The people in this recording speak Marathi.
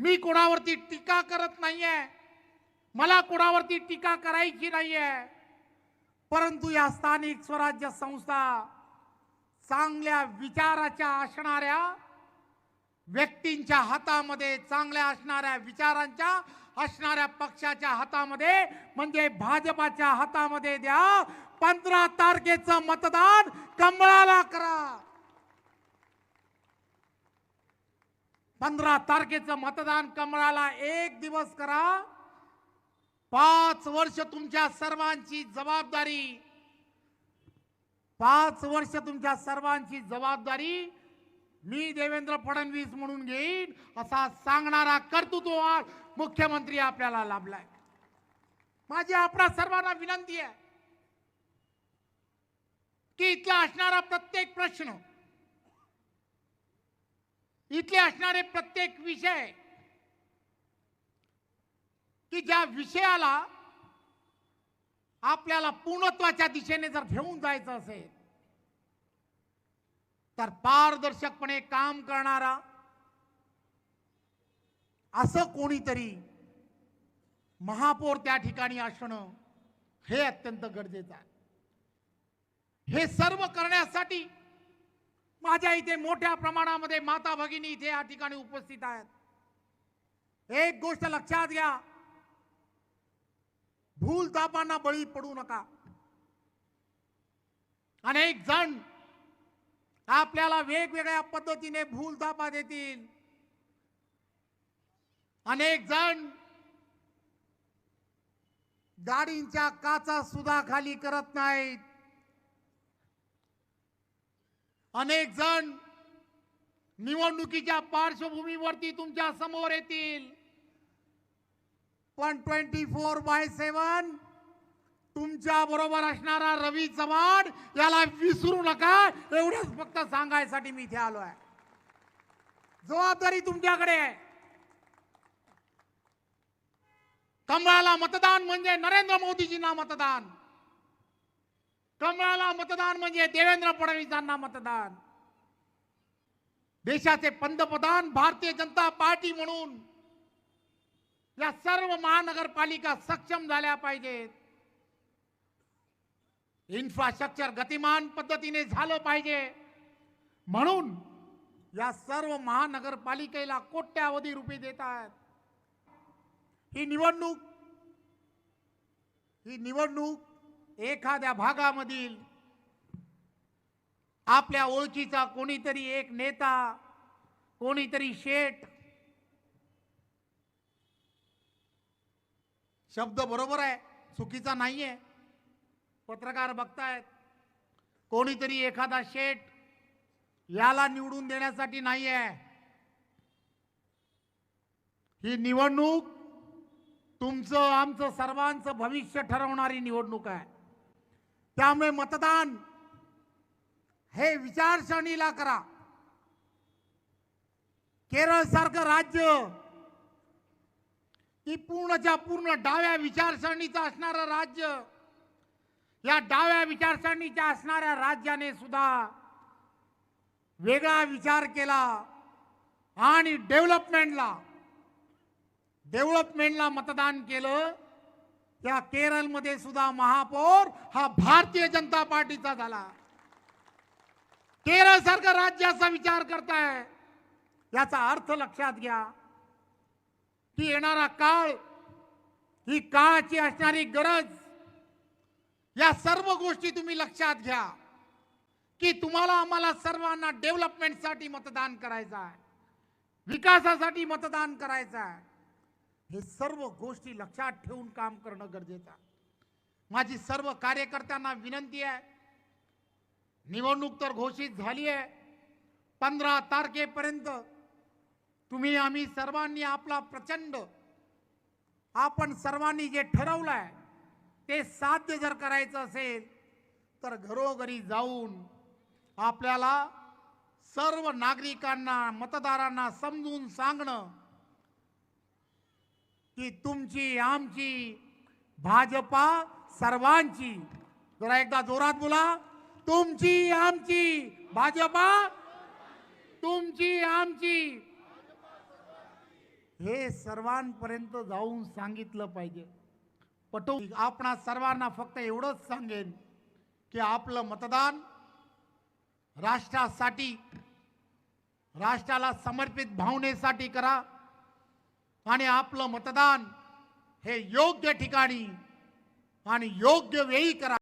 मी कोणावरती टीका करत नाहीये. मला कोणावरती टीका करायची नाहीये. परंतु या स्थानिक स्वराज्य संस्था चांगल्या विचाराच्या असणाऱ्या व्यक्तींच्या हातामध्ये चांगल्या असणाऱ्या विचारांच्या असणाऱ्या पक्षाच्या हातामध्ये म्हणजे भाजपाच्या हातामध्ये द्या. पंधरा तारखेचं मतदान कमळाला करा. पंधरा तारखेचं मतदान कमळाला एक दिवस करा. पाच वर्ष तुमच्या सर्वांची जबाबदारी. पाच वर्ष तुमच्या सर्वांची जबाबदारी मी देवेंद्र फडणवीस म्हणून घेईन. असा सांगणारा कर्तृत्ववान मुख्यमंत्री आपल्याला लाभलाय. माझी आपणा सर्वांना विनंती आहे की इथला असणारा प्रत्येक प्रश्न इथले असणारे प्रत्येक विषय की ज्या विषयाला आपल्याला पूर्णत्वाच्या दिशेने जर घेऊन जायचं असेल तर पारदर्शकपणे काम करणारा असं कोणीतरी महापौर त्या ठिकाणी असणं हे अत्यंत गरजेचं आहे. हे सर्व करण्यासाठी माझ्या इथे मोठ्या प्रमाणामध्ये माता भगिनी इथे या ठिकाणी उपस्थित आहेत. एक गोष्ट लक्षात घ्या. भूल तापांना बळी पडू नका. अनेक जण आपल्याला वेगवेगळ्या पद्धतीने भूल तापा देतील. अनेक जण गाडींच्या काचा सुद्धा खाली करत नाहीत. अनेक जण निवडणुकीच्या पार्श्वभूमीवरती तुमच्यासमोर येतील. पण ट्वेंटी फोर बाय सेवन तुमच्या बरोबर असणारा रवी चव्हाण याला विसरू नका एवढंच फक्त सांगायसाठी मी इथे आलो आहे जबाबदारी तुमच्याकडे आहे. कमळाला मतदान म्हणजे नरेंद्र मोदीजींना मतदान. कमळाला मतदान म्हणजे देवेंद्र फडणवीसांना मतदान. देशाचे पंतप्रधान भारतीय जनता पार्टी म्हणून या सर्व महानगरपालिका सक्षम झाल्या पाहिजेत. इन्फ्रास्ट्रक्चर गतिमान पद्धतीने झालं पाहिजे. म्हणून या सर्व महानगरपालिकेला कोट्यावधी रुपये देत आहेत ही निवडणूक ही निवडणूक एखाद्या भागामधील आपल्या ओळखीचा कोणीतरी एक नेता कोणीतरी शेठ. शब्द बरोबर आहे चुकीचा नाहीये. पत्रकार बघतायत कोणीतरी एखादा शेठ याला निवडून देण्यासाठी नाही आहे ही निवडणूक तुमचं आमचं सर्वांचं भविष्य ठरवणारी निवडणूक आहे. त्यामुळे मतदान हे विचारसरणीला करा. केरळ सारखं राज्य की पूर्णच्या पूर्ण डाव्या विचारसरणीचं असणारं राज्य या डाव्या विचारसरणीच्या असणाऱ्या राज्याने सुद्धा वेगळा विचार केला आणि डेव्हलपमेंटला डेव्हलपमेंटला मतदान केलं. त्या केरळमध्ये सुद्धा महापौर हा भारतीय जनता पार्टीचा झाला. केरळ सारखं राज्याचा विचार करताय. याचा अर्थ लक्षात घ्या. की येणारा काळ ही काळाची असणारी गरज या सर्व गोष्टी तुम्ही लक्षात घ्या. की तुम्हाला आम्हाला सर्वांना डेव्हलपमेंटसाठी मतदान करायचं आहे. विकासासाठी मतदान करायचं आहे. हे सर्व गोष्टी लक्षात ठेवून काम करणं गरजेचं आहे. माझी सर्व कार्यकर्त्यांना विनंती आहे निवडणूक तर घोषित झाली आहे. पंधरा तारखेपर्यंत तुम्ही आम्ही सर्वांनी आपला प्रचंड आपण सर्वांनी जे ठरवलं आहे ते साध्य जर करायचं असेल तर घरोघरी जाऊन आपल्याला सर्व नागरिकांना मतदारांना समजून सांगणं की तुमची आमची भाजपा सर्वांची. जरा एकदा जोरात बोला. तुमची आमची भाजपा तुमची आमची. हे सर्वांपर्यंत जाऊन सांगितलं पाहिजे. पटो आपणा सर्वांना फक्त एवढंच सांगेन की आपलं मतदान राष्ट्रासाठी राष्ट्राला समर्पित भावनेसाठी करा. आणि आपलं मतदान हे योग्य ठिकाणी आणि योग्य वेळी करा.